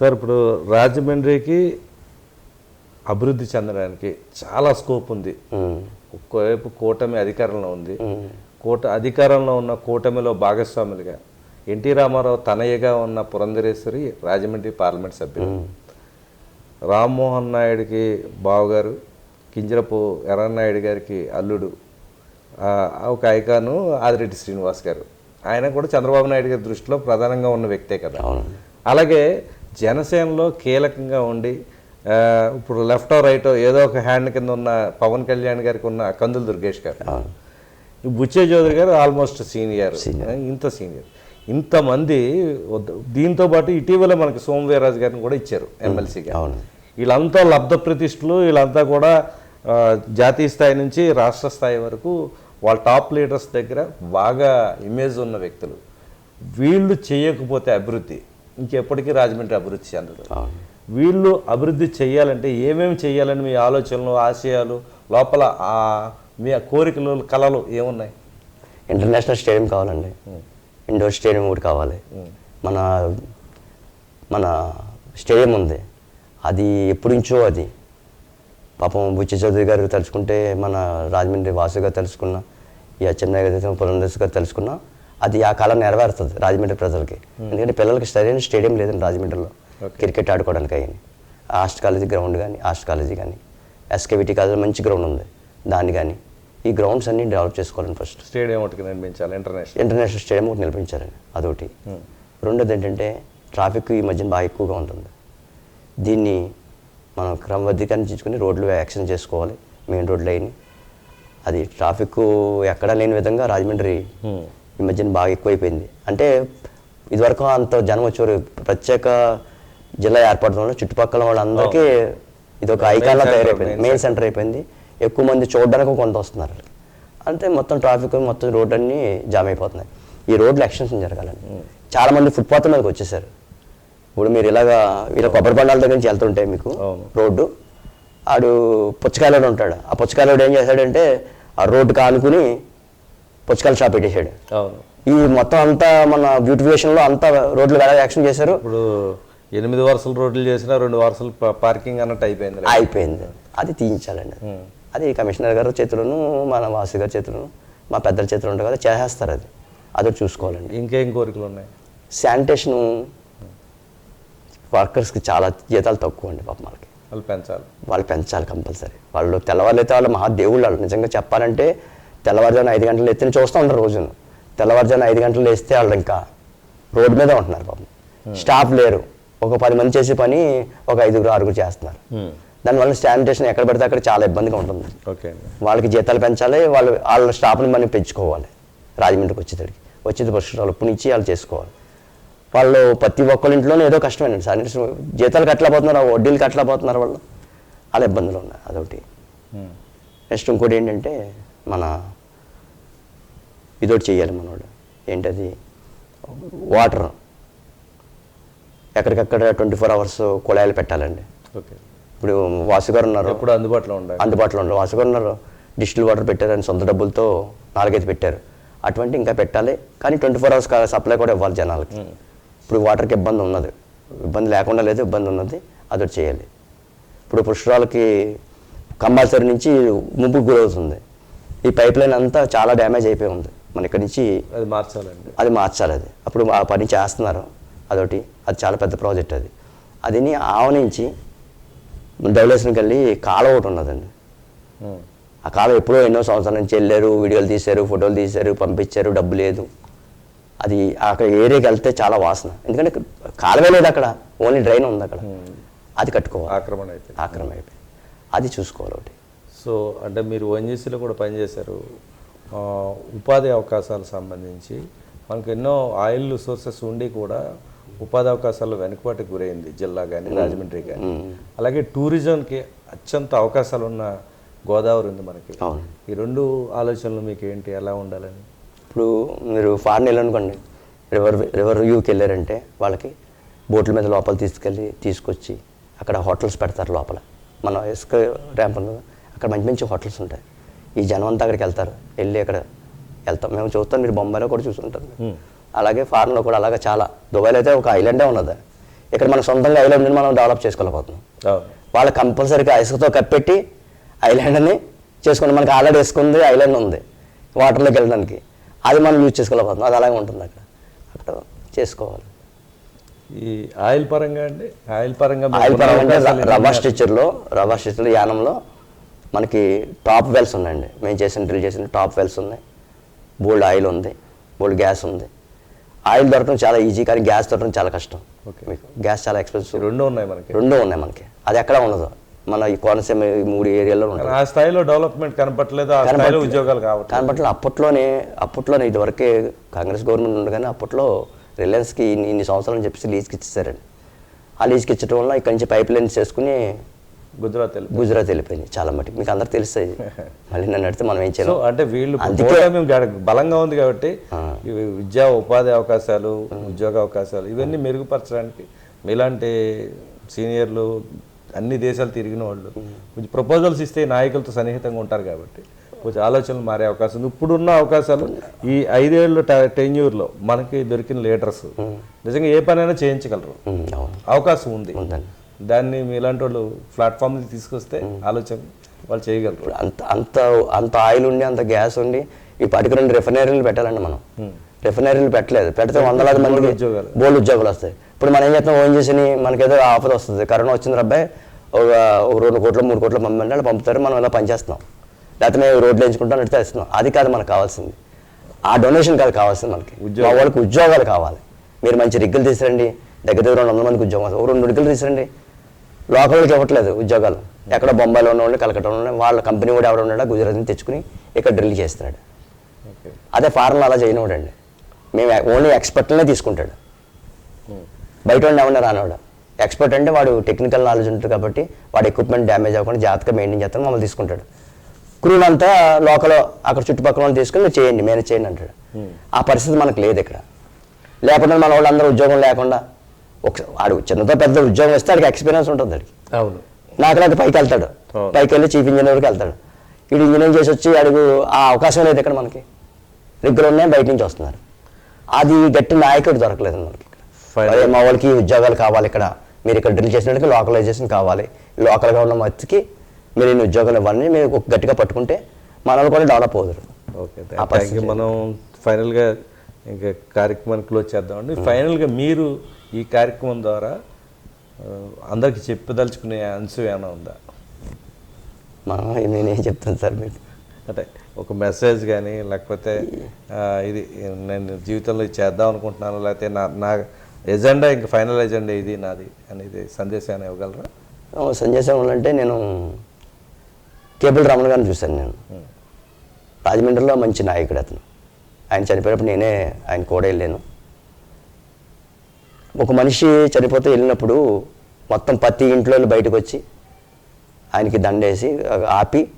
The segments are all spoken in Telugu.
సార్ ఇప్పుడు రాజమండ్రికి అభివృద్ధి చెందడానికి చాలా స్కోప్ ఉంది. ఉమ్, ఒక్కవైపు కూటమి అధికారంలో ఉంది. కూట అధికారంలో ఉన్న కూటమిలో భాగస్వాములుగా ఎన్టీ రామారావు తనయ్యగా ఉన్న పురంధరేశ్వరి రాజమండ్రి పార్లమెంట్ సభ్యులు. రామ్మోహన్ నాయుడికి బావగారు కింజరపు ఎర్రనాయుడు గారికి అల్లుడు ఒక ఐకాను ఆదిరెడ్డి శ్రీనివాస్ గారు. ఆయన కూడా చంద్రబాబు నాయుడు గారి దృష్టిలో ప్రధానంగా ఉన్న వ్యక్తే కదా. అలాగే జనసేనలో కీలకంగా ఉండి ఇప్పుడు లెఫ్ట్ రైట్ ఏదో ఒక హ్యాండ్ కింద ఉన్న పవన్ కళ్యాణ్ గారికి ఉన్న కందులు దుర్గేష్ గారు. బుచ్చే చౌదరి గారు ఆల్మోస్ట్ సీనియర్ ఇంత సీనియర్. ఇంతమంది వద్ద- దీంతో పాటు ఇటీవల మనకి సోమవీర్రాజు గారిని కూడా ఇచ్చారు ఎమ్మెల్సీగా. వీళ్ళంతా లబ్ధ ప్రతిష్ఠలు వీళ్ళంతా కూడా జాతీయ స్థాయి నుంచి రాష్ట్ర స్థాయి వరకు వాళ్ళ టాప్ లీడర్స్ దగ్గర బాగా ఇమేజ్ ఉన్న వ్యక్తులు. వీళ్ళు చేయకపోతే అభివృద్ధి. ఇంకెప్పటికీ రాజమండ్రి అభివృద్ధి చెందదు. వీళ్ళు అభివృద్ధి చేయాలంటే ఏమేమి చేయాలని మీ ఆలోచనలు ఆశయాలు లోపల మీ కోరికలు కళలు ఏమున్నాయి? ఇంటర్నేషనల్ స్టేడియం కావాలండి. ఇండోర్ స్టేడియం ఒకటి కావాలి. మన మన స్టేడియం ఉంది. అది ఎప్పటి నుంచో అది. పాపం బుచ్చి చౌదరి గారు తలుచుకుంటే మన రాజమండ్రి వాసు గారు తెలుసుకున్న ఈ చెన్నై గారు పురంధేశ్ గారు తెలుసుకున్న అది ఆ కాలం నెరవేరుతుంది రాజమండ్రి ప్రజలకి. ఎందుకంటే పిల్లలకి సరైన స్టేడియం లేదండి రాజమండ్రిలో. క్రికెట్ ఆడుకోవడానికి అయ్యి ఆస్ట్ కాలేజీ గ్రౌండ్ కానీ ఆస్ట్ కాలేజీ కానీ ఎస్కేవిటీ కాలేజీ మంచి గ్రౌండ్ ఉంది. దాన్ని కానీ ఈ గ్రౌండ్స్ అన్ని డెవలప్ చేసుకోవాలండి ఫస్ట్ స్టేడియం ఒకటి నిర్మించాలి ఇంటర్నేషనల్ ఇంటర్నేషనల్ స్టేడియం ఒకటి నిలిపించారండి అదొకటి. రెండోది ఏంటంటే ట్రాఫిక్ ఈ మధ్యన బాగా ఎక్కువగా ఉంటుంది. దీన్ని మనం క్రమబద్ధీకరించుకుని రోడ్లు యాక్షన్ చేసుకోవాలి మెయిన్ రోడ్లు అయిన అది ట్రాఫిక్ ఎక్కడా లేని విధంగా రాజమండ్రి ఈ మధ్యన బాగా ఎక్కువైపోయింది. అంటే ఇదివరకు అంత జనం వచ్చేవారు. ప్రత్యేక జిల్లా ఏర్పడడం వల్ల చుట్టుపక్కల వాళ్ళందరికీ ఇది ఒక ఐకాన్లా తయారైపోయింది. మెయిన్ సెంటర్ అయిపోయింది. ఎక్కువ మంది చూడడానికి కొంత వస్తున్నారు. అంతే మొత్తం ట్రాఫిక్ మొత్తం రోడ్ అన్నీ జామ్ అయిపోతున్నాయి. ఈ రోడ్లు ఎక్స్టెన్షన్ జరగాలండి. చాలా మంది ఫుట్పాత్ మీదకి వచ్చేసారు. ఇప్పుడు మీరు ఇలాగా ఇలా కొబ్బరి బండాల దగ్గర నుంచి వెళ్తుంటే మీకు. రోడ్డు ఆడు పుచ్చకాయలోడు ఉంటాడు. ఆ పుచ్చకాయలోడు ఏం చేశాడంటే ఆ రోడ్డు కానుకుని పుచ్చకాయల షాప్ పెట్టేశాడు ఈ మొత్తం అంతా మన బ్యూటిఫికేషన్లో అంతా రోడ్లు ఎలా యాక్షన్ చేశారు. ఇప్పుడు ఎనిమిది వరుసలు రోడ్లు చేసినా రెండు వరుసలు పార్కింగ్ అన్నట్టు అయిపోయింది అయిపోయింది. అది తీయించాలండి. అది కమిషనర్ గారి చేతిలోను మన వాసు గారి చేతిలోను మా పెద్దల చేతిలో ఉంటుంది కదా చేసేస్తారు అది. అదొకటి చూసుకోవాలండి. ఇంకేం కోరికలు ఉన్నాయి? శానిటేషను వర్కర్స్కి చాలా జీతాలు తక్కువ అండి పాపం వాళ్ళకి. వాళ్ళు పెంచాలి. వాళ్ళు పెంచాలి కంపల్సరీ. వాళ్ళు తెల్లవారులైతే వాళ్ళు మహా దేవుళ్ళు వాళ్ళు. నిజంగా చెప్పాలంటే తెల్లవారుజామున ఐదు గంటలు ఎత్తిన చూస్తూ ఉంటారు రోజును. తెల్లవారుజామున ఐదు గంటలు వేస్తే వాళ్ళు ఇంకా రోడ్డు మీద ఉంటున్నారు పాపం. స్టాఫ్ లేరు. ఒక పది మంది చేసే పని ఒక ఐదుగురు ఆరుగురు చేస్తున్నారు. దానివల్ల శానిటేషన్ ఎక్కడ పడితే అక్కడ చాలా ఇబ్బందిగా ఉంటుంది. వాళ్ళకి జీతాలు పెంచాలి వాళ్ళు వాళ్ళ స్టాఫ్ని మనం పెంచుకోవాలి రాజమండ్రికి వచ్చేసరికి. వచ్చేది పుష్కరాలు ఉప్పునిచ్చి వాళ్ళు చేసుకోవాలి. వాళ్ళు ప్రతి ఒక్కరి ఇంట్లోనే ఏదో కష్టమేనండి శానిటేషన్ జీతాలు కట్టలేకపోతున్నారు వడ్డీలు కట్టలేకపోతున్నారు వాళ్ళు. అలా ఇబ్బందులు ఉన్నాయి. అదొకటి. నెక్స్ట్ ఇంకోటి ఏంటంటే మన ఇదొకటి చేయాలి మనోడు. ఏంటది? వాటర్. ఎక్కడికక్కడ ట్వంటీ ఫోర్ అవర్స్ కుళాయిలు పెట్టాలండి. ఓకే. ఇప్పుడు వాసు గారు ఉన్నారు. ఎప్పుడు అందుబాటులో ఉండాలి. అందుబాటులో ఉండవు వాసు గారు ఉన్నారు. డిస్టిల్ వాటర్ పెట్టారని సొంత డబ్బులతో నాలుగైదు పెట్టారు. అటువంటి ఇంకా పెట్టాలి. కానీ ట్వంటీ ఫోర్ అవర్స్ సప్లై కూడా ఇవ్వాలి జనాలకి. ఇప్పుడు వాటర్కి ఇబ్బంది ఉన్నది. ఇబ్బంది లేకుండా లేదు ఇబ్బంది ఉన్నది. అదొకటి చేయాలి ఇప్పుడు పుష్కరాలకి కంపల్సరీ నుంచి ముంపుకు గురవుతుంది. ఈ పైప్ లైన్ అంతా చాలా డ్యామేజ్ అయిపోయి ఉంది. మన ఇక్కడి నుంచి అది మార్చాలండి. అది మార్చాలి అది. అప్పుడు ఆ పని చేస్తున్నారు. అదొకటి. అది చాలా పెద్ద ప్రాజెక్ట్ అది. అదిని ఆవనించి డెవలప్స్కి వెళ్ళి కాలువ ఒకటి ఉన్నదండి. ఆ కాలం ఎప్పుడో ఎన్నో సంవత్సరాల నుంచి వెళ్ళారు వీడియోలు తీశారు ఫోటోలు తీశారు పంపించారు డబ్బు లేదు. అది అక్కడ ఏరియాకి వెళ్తే చాలా వాసన. ఎందుకంటే కాలువే లేదు అక్కడ. ఓన్లీ డ్రైన్ ఉంది అక్కడ. అది కట్టుకోవాలి. ఆక్రమణ అయితే ఆక్రమణ అయిపోయి అది చూసుకోవాలి ఒకటి. సో అంటే మీరు ఓఎన్జీసీలో కూడా పనిచేశారు ఉపాధి అవకాశాలకు సంబంధించి మనకు ఎన్నో ఆయిల్ సోర్సెస్ ఉండి కూడా ఉపాధి అవకాశాలు వెనుకబాటుకు గురైంది జిల్లా కానీ రాజమండ్రి కానీ అలాగే టూరిజంకి అత్యంత అవకాశాలు ఉన్న గోదావరి ఉంది మనకి. ఈ రెండు ఆలోచనలు మీకు ఏంటి? ఎలా ఉండాలని? ఇప్పుడు మీరు ఫారెన్ వెళ్ళనుకోండి రివర్ రివర్ వ్యూకి వెళ్ళారంటే వాళ్ళకి బోట్ల మీద లోపల తీసుకెళ్ళి తీసుకొచ్చి అక్కడ హోటల్స్ పెడతారు లోపల. మన ఇసుక ర్యాంప్ ఉంది అక్కడ మంచి మంచి హోటల్స్ ఉంటాయి. ఈ జనం అంతా అక్కడికి వెళ్తారు. వెళ్ళి అక్కడ వెళ్తాం. మేము చూస్తాం మీరు బొంబాయిలో కూడా చూసుంటారు. అలాగే ఫారెన్లో కూడా అలాగే చాలా. దుబాయ్లో అయితే ఒక ఐలాండే ఉన్నది. ఇక్కడ మనం సొంతంగా ఐలాండ్ని మనం డెవలప్ చేసుకోలేకపోతున్నాం. వాళ్ళు కంపల్సరీగా ఇసుకతో కప్పెట్టి ఐలాండ్ని చేసుకోండి మనకి ఆల్రెడీ వేసుకుంది ఐలాండ్ ఉంది. వాటర్లోకి వెళ్ళడానికి. అది మనం యూజ్ చేసుకోలేకపోతున్నాం. అది అలాగే ఉంటుంది అక్కడ. అక్కడ చేసుకోవాలి. ఈ ఆయిల్ పరంగా అండి? ఆయిల్ పరంగా ఆయిల్ పరంగా ఏంటి? స్టిచ్చర్లో రవ్వ స్టిచ్చర్ యానంలో మనకి టాప్ వెల్స్ ఉన్నాయండి. మేము చేసిన డ్రిల్ చేసిన టాప్ వెల్స్ ఉన్నాయి. బోల్డ్ ఆయిల్ ఉంది. బోల్డ్ గ్యాస్ ఉంది. ఆయిల్ దొరకడం చాలా ఈజీ కానీ గ్యాస్ దొరకడం చాలా కష్టం. ఓకే. మీకు గ్యాస్ చాలా ఎక్స్పెన్సివ్. రెండు ఉన్నాయి మనకి. రెండు ఉన్నాయి మనకి. అది ఎక్కడ ఉండదు. మన ఈ కోనసీమ ఈ మూడు ఏరియాలో ఉంటుంది. ఆ స్థాయిలో డెవలప్మెంట్ కనపట్లేదు ఉద్యోగాలు కావట్లేదు. కనపట్ల అప్పట్లోనే అప్పట్లోనే ఇదివరకే కాంగ్రెస్ గవర్నమెంట్ ఉండగానే అప్పట్లో రిలయన్స్కి ఇన్ని ఇన్ని సంవత్సరాలు చెప్పేసి లీజ్కి ఇచ్చేసారండి. ఆ లీజ్కి ఇచ్చడం వల్ల ఇక్కడి నుంచి పైప్ లైన్స్ చేసుకుని గుజరాత్ గుజరాత్ వెళ్ళిపోయింది చాలా మటుకు. మీకు అందరికి తెలుస్తాయి. మళ్ళీ నన్ను అడిగితే మనం ఏం చేయలేం. అంటే వీళ్ళు బలంగా ఉంది కాబట్టి విద్యా ఉపాధి అవకాశాలు ఉద్యోగ అవకాశాలు ఇవన్నీ మెరుగుపరచడానికి మీలాంటి సీనియర్లు అన్ని దేశాలు తిరిగిన వాళ్ళు కొంచెం ప్రపోజల్స్ ఇస్తే నాయకులతో సన్నిహితంగా ఉంటారు కాబట్టి కొంచెం ఆలోచనలు మారే అవకాశం ఉంది. ఇప్పుడున్న అవకాశాలు ఈ ఐదేళ్ళు టెన్యూర్లో మనకి దొరికిన లీడర్స్ నిజంగా ఏ పనైనా చేయించగలరు. అవకాశం ఉంది. దాన్ని మీలాంటి వాళ్ళు ప్లాట్ఫామ్ తీసుకొస్తే ఆలోచన వాళ్ళు చేయగలరు. అంత అంత అంత ఆయిల్ ఉండి అంత గ్యాస్ ఉండి ఈ పాటికి రెండు రిఫైనరీలు పెట్టాలండి మనం. రిఫైనరీలు పెట్టలేదు. పెడితే వందలాది మందికి ఉద్యోగాలు. బోల్డ్ ఉద్యోగాలు వస్తాయి. ఇప్పుడు మనం ఏం చేస్తాం? ఓన్ చేసి మనకేదో ఆఫర్ వస్తుంది. కరోనా వచ్చింది అబ్బాయి ఒక ఒక రెండు కోట్లు మూడు కోట్లు పంపండి వాళ్ళు పంపుతారు. మనం ఇలా పనిచేస్తున్నాం. లేకపోతే మేము రోడ్లు ఎంచుకుంటాం నడితే ఇస్తున్నాం అది కాదు మనకు కావాల్సింది. ఆ డొనేషన్ కాదు కావాల్సింది మనకి. మా వాళ్ళకి ఉద్యోగాలు కావాలి. మీరు మంచి రిగ్గులు తీసుకురండి. దగ్గర దగ్గర రెండు వందల మందికి ఉద్యోగం. ఒక రెండు రిగ్గులు తీసుకురండి. లోకల్కి ఇవ్వట్లేదు ఉద్యోగాలు. ఎక్కడ బొంబాయిలో ఉన్నవాళ్ళు కలకట్టలో ఉన్న వాళ్ళ కంపెనీ కూడా ఎవడ ఉన్నాడో గుజరాత్ నుంచి తెచ్చుకుని ఇక్కడ డ్రిల్ చేస్తున్నాడు. అదే ఫారెన్ అలా చేయనివాడండి మేము ఓన్లీ ఎక్స్పర్ట్లనే తీసుకుంటాడు. బయట ఉండి ఎవరిని రానివాడు ఎక్స్పర్ట్ అంటే వాడు టెక్నికల్ నాలెడ్జ్ ఉంటుంది కాబట్టి వాడు ఎక్విప్మెంట్ డ్యామేజ్ అవ్వకుండా జాగ్రత్తగా మెయింటైన్ చేస్తాను మమ్మల్ని తీసుకుంటాడు. క్రూన్ అంతా లోకల్ అక్కడ చుట్టుపక్కల వాళ్ళు తీసుకుని మీరు చేయండి మేనేజ్ చేయండి అంటాడు. ఆ పరిస్థితి మనకు లేదు ఇక్కడ. లేకుండా మన వాళ్ళందరూ ఉద్యోగం లేకుండా ఒక వాడు చిన్నతో పెద్ద ఉద్యోగం ఇస్తే వాడికి ఎక్స్పీరియన్స్ ఉంటుంది వాడికి అవును. నాకు పైకి వెళ్తాడు. పైకి వెళ్ళి చీఫ్ ఇంజనీర్కి వెళ్తాడు. వీడు ఇంజనీర్ చేసి వచ్చి అడుగు ఆ అవకాశం లేదు ఇక్కడ మనకి. దగ్గర ఉన్నాయి బయట నుంచి వస్తున్నారు. అది గట్టి నాయకుడు దొరకలేదు మనకి మా వాళ్ళకి ఉద్యోగాలు కావాలి ఇక్కడ. మీరు ఇక్కడ డ్రిల్ చేసినట్టుగా లోకలైజేషన్ కావాలి. లోకల్గా ఉన్న మత్తికి మీరు ఇన్ని ఉద్యోగాలు ఇవ్వండి. మీరు గట్టిగా పట్టుకుంటే మన వాళ్ళు కూడా డెవలప్ అవుతారు. ఓకే మనం ఫైనల్గా ఇంకా కార్యక్రమాన్ని క్లోజ్ చేద్దామండి. ఫైనల్గా మీరు ఈ కార్యక్రమం ద్వారా అందరికీ చెప్పదలుచుకునే అంశం ఏమైనా ఉందా? మనం నేనేం చెప్తాను సార్ మీకు. అంటే ఒక మెసేజ్ కానీ లేకపోతే ఇది నేను జీవితంలో చేద్దాం అనుకుంటున్నాను లేకపోతే నా నా ఎజెండా ఇంకా ఫైనల్ ఎజెండా ఇది నాది అనేది సందేశాన్ని ఇవ్వగలరా? సేవలు అంటే నేను కేబుల్ రమణ గారిని చూశాను నేను. రాజమండ్రిలో మంచి నాయకుడు అతను. ఆయన చనిపోయినప్పుడు నేనే ఆయన కూడా వెళ్ళాను ఒక మనిషి చనిపోతే వెళ్ళినప్పుడు మొత్తం ప్రతి ఇంట్లో బయటకు వచ్చి ఆయనకి దండేసి ఆపి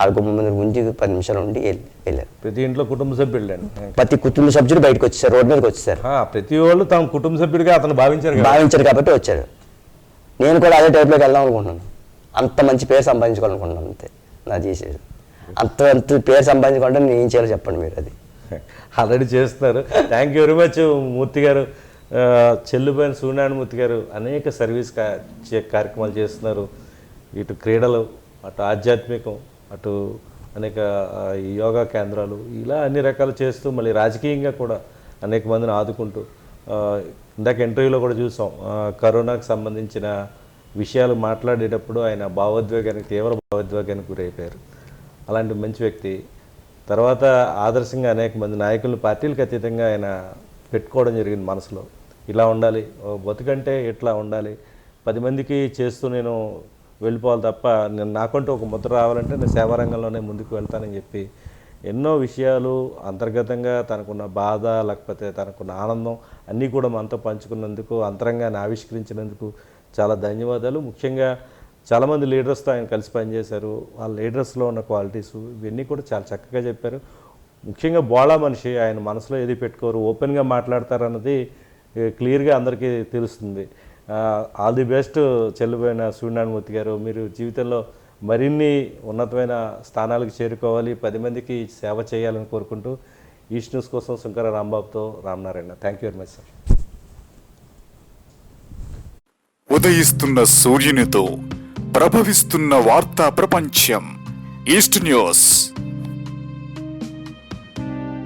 ఆ గుమ్మ మీద గుంజి పది నిమిషాలు ఉండి వెళ్ళి వెళ్ళారు. ప్రతి ఇంట్లో కుటుంబ సభ్యులండి ప్రతి కుటుంబ సభ్యులు బయటకు వచ్చేసారు రోడ్డు మీదకి వచ్చేసారు. ప్రతి వాళ్ళు తమ కుటుంబ సభ్యుడిగా అతను భావించారు భావించారు కాబట్టి వచ్చాడు నేను కూడా అదే టైప్లోకి వెళ్దాం అనుకుంటున్నాను. అంత మంచి పేరు సంపాదించుకోవాలనుకుంటున్నాను అంతే నా చేసేది అంత అంత పేరు సంపాదించుకుంటే నేను ఏం చేయాలో చెప్పండి మీరు అది. ఆల్రెడీ చేస్తున్నారు. Thank you very much Murthy గారు. చెల్లుబైన సూర్యనారాయణమూర్తి గారు అనేక సర్వీస్ చే- కార్యక్రమాలు చేస్తున్నారు. ఇటు క్రీడలు అటు ఆధ్యాత్మికం అటు అనేక యోగా కేంద్రాలు ఇలా అన్ని రకాలు చేస్తూ మళ్ళీ రాజకీయంగా కూడా అనేక మందిని ఆదుకుంటూ ఇందాక ఇంటర్వ్యూలో కూడా చూసాం. కరోనాకు సంబంధించిన విషయాలు మాట్లాడేటప్పుడు ఆయన భావోద్వేగానికి తీవ్ర భావోద్వేగానికి గురైపోయారు. అలాంటి మంచి వ్యక్తి. తర్వాత ఆదర్శంగా అనేక మంది నాయకులు పార్టీలకు అతీతంగా ఆయన పెట్టుకోవడం జరిగింది మనసులో. ఇలా ఉండాలి. ఓ బతుకంటే ఇట్లా ఉండాలి. పది మందికి చేస్తూ నేను వెళ్ళిపోవాలి తప్ప నేను నాకంటూ ఒక ముద్ర రావాలంటే నేను సేవారంగంలోనే ముందుకు వెళ్తానని చెప్పి ఎన్నో విషయాలు అంతర్గతంగా తనకున్న బాధ లేకపోతే తనకున్న ఆనందం అన్నీ కూడా మనతో పంచుకున్నందుకు అంతరంగాన్ని ఆవిష్కరించినందుకు చాలా ధన్యవాదాలు. ముఖ్యంగా చాలామంది లీడర్స్తో ఆయన కలిసి పనిచేశారు. వాళ్ళ లీడర్స్లో ఉన్న క్వాలిటీస్ ఇవన్నీ కూడా చాలా చక్కగా చెప్పారు. ముఖ్యంగా బోళా మనిషి ఆయన మనసులో ఏది పెట్టుకోరు ఓపెన్గా మాట్లాడతారన్నది క్లియర్గా అందరికీ తెలుస్తుంది. ఆల్ ది బెస్ట్ చెల్లిపోయిన సూర్యనారాయణమూర్తి గారు. మీరు జీవితంలో మరిన్ని ఉన్నతమైన స్థానాలకు చేరుకోవాలి పది మందికి సేవ చేయాలని కోరుకుంటూ ఈస్ట్ న్యూస్ కోసం Shankara రాంబాబుతో Ramanarayana. Thank you very much sir ఉదయిస్తున్న సూర్యునితో ప్రభవిస్తున్న వార్తా ప్రపంచం ఈస్ట్ న్యూస్.